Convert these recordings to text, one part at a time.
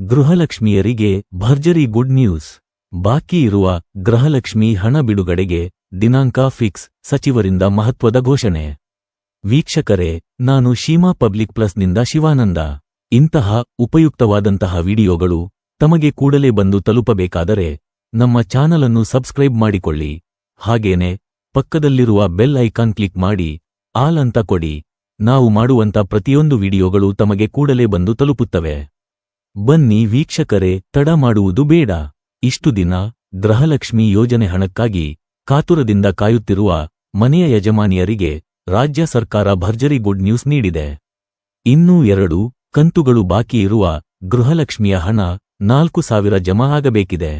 ಗೃಹಲಕ್ಷ್ಮಿಯರಿಗೆ ಭರ್ಜರಿ good news. ಬಾಕಿ ಇರುವ ಗೃಹಲಕ್ಷ್ಮಿ ಹಣ ಬಿಡುಗಡೆಗೆ ದಿನಾಂಕ ಫಿಕ್ಸ್, ಸಚಿವರಿಂದ ಮಹತ್ವದ ಘೋಷಣೆ. ವೀಕ್ಷಕರೇ, ನಾನು ಶೀಮಾ ಪಬ್ಲಿಕ್ ಪ್ಲಸ್ನಿಂದ ಶಿವಾನಂದ. ಇಂತಹ ಉಪಯುಕ್ತವಾದಂತಹ ವಿಡಿಯೋಗಳು ತಮಗೆ ಕೂಡಲೇ ಬಂದು ತಲುಪಬೇಕಾದರೆ ನಮ್ಮ ಚಾನಲನ್ನು ಸಬ್ಸ್ಕ್ರೈಬ್ ಮಾಡಿಕೊಳ್ಳಿ. ಹಾಗೇನೆ, ಪಕ್ಕದಲ್ಲಿರುವ ಬೆಲ್ ಐಕಾನ್ ಕ್ಲಿಕ್ ಮಾಡಿ, ಆಲ್ ಅಂತ ಕೊಡಿ. ನಾವು ಮಾಡುವಂತ ಪ್ರತಿಯೊಂದು ವಿಡಿಯೋಗಳು ತಮಗೆ ಕೂಡಲೇ ಬಂದು ತಲುಪುತ್ತವೆ. ಬನ್ನಿ ವೀಕ್ಷಕರೇ, ತಡ ಮಾಡುವುದು ಬೇಡ. ಇಷ್ಟು ದಿನ ಗೃಹಲಕ್ಷ್ಮಿ ಯೋಜನೆ ಹಣಕ್ಕಾಗಿ ಕಾತುರದಿಂದ ಕಾಯುತ್ತಿರುವ ಮನೆಯ ಯಜಮಾನಿಯರಿಗೆ ರಾಜ್ಯ ಸರ್ಕಾರ ಭರ್ಜರಿ ಗುಡ್ ನ್ಯೂಸ್ ನೀಡಿದೆ. ಇನ್ನೂ ಎರಡು ಕಂತುಗಳು ಬಾಕಿ ಇರುವ ಗೃಹಲಕ್ಷ್ಮಿಯ ಹಣ ನಾಲ್ಕು ಸಾವಿರ ಜಮಾ ಆಗಬೇಕಿದೆ.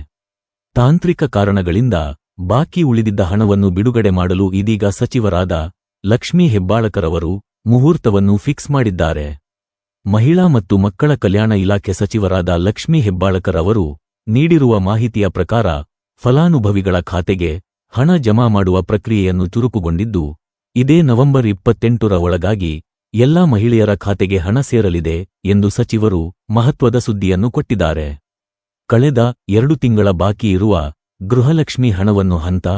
ತಾಂತ್ರಿಕ ಕಾರಣಗಳಿಂದ ಬಾಕಿ ಉಳಿದಿದ್ದ ಹಣವನ್ನು ಬಿಡುಗಡೆ ಮಾಡಲು ಇದೀಗ ಸಚಿವರಾದ ಲಕ್ಷ್ಮೀ ಹೆಬ್ಬಾಳಕರವರು ಮುಹೂರ್ತವನ್ನು ಫಿಕ್ಸ್ ಮಾಡಿದ್ದಾರೆ. ಮಹಿಳಾ ಮತ್ತು ಮಕ್ಕಳ ಕಲ್ಯಾಣ ಇಲಾಖೆ ಸಚಿವರಾದ ಲಕ್ಷ್ಮೀ ಹೆಬ್ಬಾಳಕರ್ ಅವರು ನೀಡಿರುವ ಮಾಹಿತಿಯ ಪ್ರಕಾರ ಫಲಾನುಭವಿಗಳ ಖಾತೆಗೆ ಹಣ ಜಮಾ ಮಾಡುವ ಪ್ರಕ್ರಿಯೆಯನ್ನು ಚುರುಕುಗೊಂಡಿದ್ದು, ಇದೇ ನವೆಂಬರ್ ಇಪ್ಪತ್ತೆಂಟರ ಒಳಗಾಗಿ ಎಲ್ಲಾ ಮಹಿಳೆಯರ ಖಾತೆಗೆ ಹಣ ಸೇರಲಿದೆ ಎಂದು ಸಚಿವರು ಮಹತ್ವದ ಸುದ್ದಿಯನ್ನು ಕೊಟ್ಟಿದ್ದಾರೆ. ಕಳೆದ ಎರಡು ತಿಂಗಳ ಬಾಕಿ ಇರುವ ಗೃಹಲಕ್ಷ್ಮಿ ಹಣವನ್ನು ಹಂತ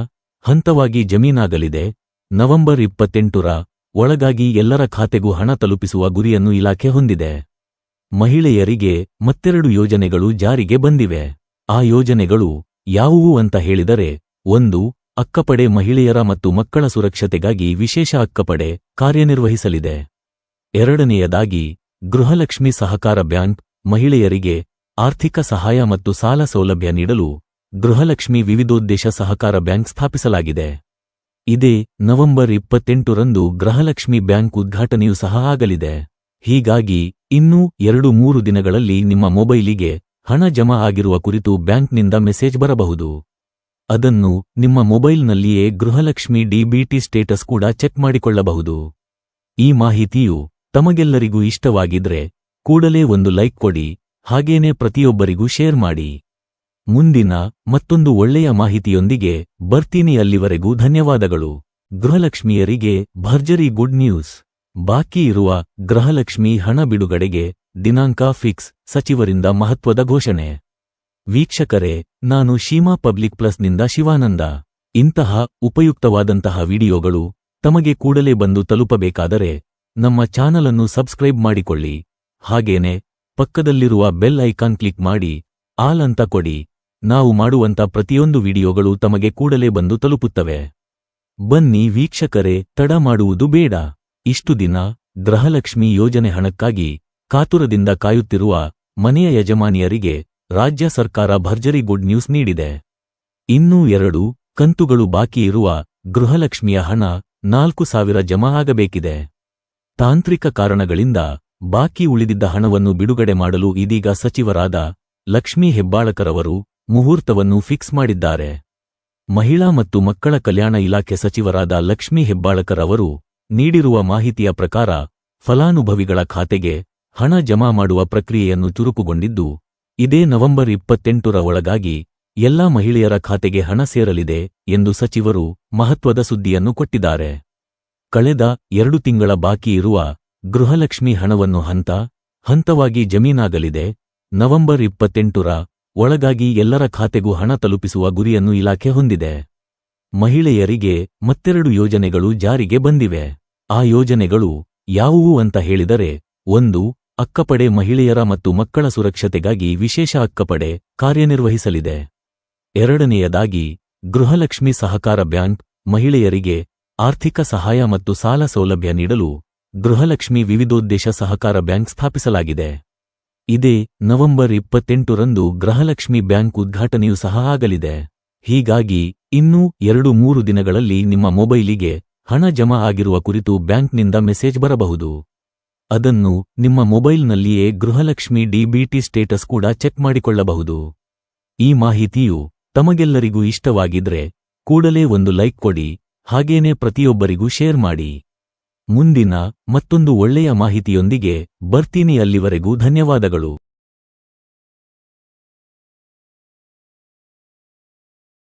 ಹಂತವಾಗಿ ಜಮೀನಾಗಲಿದೆ. ನವೆಂಬರ್ ಇಪ್ಪತ್ತೆಂಟರ ಒಳಗಾಗಿ ಎಲ್ಲರ ಖಾತೆಗೂ ಹಣ ತಲುಪಿಸುವ ಗುರಿಯನ್ನು ಇಲಾಖೆ ಹೊಂದಿದೆ. ಮಹಿಳೆಯರಿಗೆ ಮತ್ತೆರಡು ಯೋಜನೆಗಳು ಜಾರಿಗೆ ಬಂದಿವೆ. ಆ ಯೋಜನೆಗಳು ಯಾವುವು ಅಂತ ಹೇಳಿದರೆ, ಒಂದು, ಅಕ್ಕಪಡೆ ಮಹಿಳೆಯರ ಮತ್ತು ಮಕ್ಕಳ ಸುರಕ್ಷತೆಗಾಗಿ ವಿಶೇಷ ಅಕ್ಕಪಡೆ ಕಾರ್ಯನಿರ್ವಹಿಸಲಿದೆ. ಎರಡನೆಯದಾಗಿ, ಗೃಹಲಕ್ಷ್ಮಿ ಸಹಕಾರ ಬ್ಯಾಂಕ್ ಮಹಿಳೆಯರಿಗೆ ಆರ್ಥಿಕ ಸಹಾಯ ಮತ್ತು ಸಾಲ ಸೌಲಭ್ಯ ನೀಡಲು ಗೃಹಲಕ್ಷ್ಮಿ ವಿವಿಧೋದ್ದೇಶ ಸಹಕಾರ ಬ್ಯಾಂಕ್ ಸ್ಥಾಪಿಸಲಾಗಿದೆ. ಇದೇ ನವೆಂಬರ್ ಇಪ್ಪತ್ತೆಂಟರಂದು ಗೃಹಲಕ್ಷ್ಮಿ ಬ್ಯಾಂಕ್ ಉದ್ಘಾಟನೆಯೂ ಸಹ ಆಗಲಿದೆ. ಹೀಗಾಗಿ ಇನ್ನೂ ಎರಡು ಮೂರು ದಿನಗಳಲ್ಲಿ ನಿಮ್ಮ ಮೊಬೈಲಿಗೆ ಹಣ ಜಮಾ ಆಗಿರುವ ಕುರಿತು ಬ್ಯಾಂಕ್ನಿಂದ ಮೆಸೇಜ್ ಬರಬಹುದು. ಅದನ್ನು ನಿಮ್ಮ ಮೊಬೈಲ್ನಲ್ಲಿಯೇ ಗೃಹಲಕ್ಷ್ಮಿ ಡಿಬಿಟಿ ಸ್ಟೇಟಸ್ ಕೂಡ ಚೆಕ್ ಮಾಡಿಕೊಳ್ಳಬಹುದು. ಈ ಮಾಹಿತಿಯು ತಮಗೆಲ್ಲರಿಗೂ ಇಷ್ಟವಾಗಿದ್ರೆ ಕೂಡಲೇ ಒಂದು ಲೈಕ್ ಕೊಡಿ, ಹಾಗೇನೇ ಪ್ರತಿಯೊಬ್ಬರಿಗೂ ಶೇರ್ ಮಾಡಿ. ಮುಂದಿನ ಮತ್ತೊಂದು ಒಳ್ಳೆಯ ಮಾಹಿತಿಯೊಂದಿಗೆ ಬರ್ತೀನಿ ಅಲ್ಲಿವರೆಗೂ ಧನ್ಯವಾದಗಳು. ಗೃಹಲಕ್ಷ್ಮಿಯರಿಗೆ ಭರ್ಜರಿ ಗುಡ್ ನ್ಯೂಸ್. ಬಾಕಿ ಇರುವ ಗೃಹಲಕ್ಷ್ಮಿ ಹಣ ಬಿಡುಗಡೆಗೆ ದಿನಾಂಕ ಫಿಕ್ಸ್, ಸಚಿವರಿಂದ ಮಹತ್ವದ ಘೋಷಣೆ. ವೀಕ್ಷಕರೇ, ನಾನು ಶೀಮಾ ಪಬ್ಲಿಕ್ ಪ್ಲಸ್ನಿಂದ ಶಿವಾನಂದ. ಇಂತಹ ಉಪಯುಕ್ತವಾದಂತಹ ವಿಡಿಯೋಗಳು ತಮಗೆ ಕೂಡಲೇ ಬಂದು ತಲುಪಬೇಕಾದರೆ ನಮ್ಮ ಚಾನಲನ್ನು ಸಬ್ಸ್ಕ್ರೈಬ್ ಮಾಡಿಕೊಳ್ಳಿ. ಹಾಗೇನೆ, ಪಕ್ಕದಲ್ಲಿರುವ ಬೆಲ್ ಐಕಾನ್ ಕ್ಲಿಕ್ ಮಾಡಿ, ಆಲ್ ಅಂತ ಕೊಡಿ. ನಾವು ಮಾಡುವಂತ ಪ್ರತಿಯೊಂದು ವಿಡಿಯೋಗಳು ತಮಗೆ ಕೂಡಲೇ ಬಂದು ತಲುಪುತ್ತವೆ. ಬನ್ನಿ ವೀಕ್ಷಕರೇ, ತಡ ಮಾಡುವುದು ಬೇಡ. ಇಷ್ಟು ದಿನ ಗೃಹಲಕ್ಷ್ಮಿ ಯೋಜನೆ ಹಣಕ್ಕಾಗಿ ಕಾತುರದಿಂದ ಕಾಯುತ್ತಿರುವ ಮನೆಯ ಯಜಮಾನಿಯರಿಗೆ ರಾಜ್ಯ ಸರ್ಕಾರ ಭರ್ಜರಿ ಗುಡ್ ನ್ಯೂಸ್ ನೀಡಿದೆ. ಇನ್ನೂ ಎರಡು ಕಂತುಗಳು ಬಾಕಿ ಇರುವ ಗೃಹಲಕ್ಷ್ಮಿಯ ಹಣ ನಾಲ್ಕು ಸಾವಿರ ಜಮಾ ಆಗಬೇಕಿದೆ. ತಾಂತ್ರಿಕ ಕಾರಣಗಳಿಂದ ಬಾಕಿ ಉಳಿದಿದ್ದ ಹಣವನ್ನು ಬಿಡುಗಡೆ ಮಾಡಲು ಇದೀಗ ಸಚಿವರಾದ ಲಕ್ಷ್ಮೀ ಹೆಬ್ಬಾಳಕರವರು ಮುಹೂರ್ತವನ್ನು ಫಿಕ್ಸ್ ಮಾಡಿದ್ದಾರೆ. ಮಹಿಳಾ ಮತ್ತು ಮಕ್ಕಳ ಕಲ್ಯಾಣ ಇಲಾಖೆ ಸಚಿವರಾದ ಲಕ್ಷ್ಮೀ ಹೆಬ್ಬಾಳಕರ್ ಅವರು ನೀಡಿರುವ ಮಾಹಿತಿಯ ಪ್ರಕಾರ ಫಲಾನುಭವಿಗಳ ಖಾತೆಗೆ ಹಣ ಜಮಾ ಮಾಡುವ ಪ್ರಕ್ರಿಯೆಯನ್ನು ಚುರುಕುಗೊಂಡಿದ್ದು, ಇದೇ ನವೆಂಬರ್ ಇಪ್ಪತ್ತೆಂಟರ ಒಳಗಾಗಿ ಎಲ್ಲಾ ಮಹಿಳೆಯರ ಖಾತೆಗೆ ಹಣ ಸೇರಲಿದೆ ಎಂದು ಸಚಿವರು ಮಹತ್ವದ ಸುದ್ದಿಯನ್ನು ಕೊಟ್ಟಿದ್ದಾರೆ. ಕಳೆದ ಎರಡು ತಿಂಗಳ ಬಾಕಿ ಇರುವ ಗೃಹಲಕ್ಷ್ಮಿ ಹಣವನ್ನು ಹಂತ ಹಂತವಾಗಿ ಜಮೀನಾಗಲಿದೆ. ನವೆಂಬರ್ ಇಪ್ಪತ್ತೆಂಟರ ಒಳಗಾಗಿ ಎಲ್ಲರ ಖಾತೆಗೂ ಹಣ ತಲುಪಿಸುವ ಗುರಿಯನ್ನು ಇಲಾಖೆ ಹೊಂದಿದೆ. ಮಹಿಳೆಯರಿಗೆ ಮತ್ತೆರಡು ಯೋಜನೆಗಳು ಜಾರಿಗೆ ಬಂದಿವೆ. ಆ ಯೋಜನೆಗಳು ಯಾವುವು ಅಂತ ಹೇಳಿದರೆ, ಒಂದು, ಅಕ್ಕಪಡೆ ಮಹಿಳೆಯರ ಮತ್ತು ಮಕ್ಕಳ ಸುರಕ್ಷತೆಗಾಗಿ ವಿಶೇಷ ಅಕ್ಕಪಡೆ ಕಾರ್ಯನಿರ್ವಹಿಸಲಿದೆ. ಎರಡನೆಯದಾಗಿ, ಗೃಹಲಕ್ಷ್ಮಿ ಸಹಕಾರ ಬ್ಯಾಂಕ್ ಮಹಿಳೆಯರಿಗೆ ಆರ್ಥಿಕ ಸಹಾಯ ಮತ್ತು ಸಾಲ ಸೌಲಭ್ಯ ನೀಡಲು ಗೃಹಲಕ್ಷ್ಮಿ ವಿವಿಧೋದ್ದೇಶ ಸಹಕಾರ ಬ್ಯಾಂಕ್ ಸ್ಥಾಪಿಸಲಾಗಿದೆ. ಇದೇ ನವೆಂಬರ್ ಇಪ್ಪತ್ತೆಂಟರಂದು ಗೃಹಲಕ್ಷ್ಮಿ ಬ್ಯಾಂಕ್ ಉದ್ಘಾಟನೆಯೂ ಸಹ ಆಗಲಿದೆ. ಹೀಗಾಗಿ ಇನ್ನೂ ಎರಡು ಮೂರು ದಿನಗಳಲ್ಲಿ ನಿಮ್ಮ ಮೊಬೈಲಿಗೆ ಹಣ ಜಮಾ ಆಗಿರುವ ಕುರಿತು ಬ್ಯಾಂಕ್ನಿಂದ ಮೆಸೇಜ್ ಬರಬಹುದು. ಅದನ್ನು ನಿಮ್ಮ ಮೊಬೈಲ್ನಲ್ಲಿಯೇ ಗೃಹಲಕ್ಷ್ಮಿ ಡಿಬಿಟಿ ಸ್ಟೇಟಸ್ ಕೂಡ ಚೆಕ್ ಮಾಡಿಕೊಳ್ಳಬಹುದು. ಈ ಮಾಹಿತಿಯು ತಮಗೆಲ್ಲರಿಗೂ ಇಷ್ಟವಾಗಿದ್ರೆ ಕೂಡಲೇ ಒಂದು ಲೈಕ್ ಕೊಡಿ, ಹಾಗೇನೇ ಪ್ರತಿಯೊಬ್ಬರಿಗೂ ಶೇರ್ ಮಾಡಿ. ಮುಂದಿನ ಮತ್ತೊಂದು ಒಳ್ಳೆಯ ಮಾಹಿತಿಯೊಂದಿಗೆ ಬರ್ತೀನಿ ಅಲ್ಲಿವರೆಗೂ ಧನ್ಯವಾದಗಳು.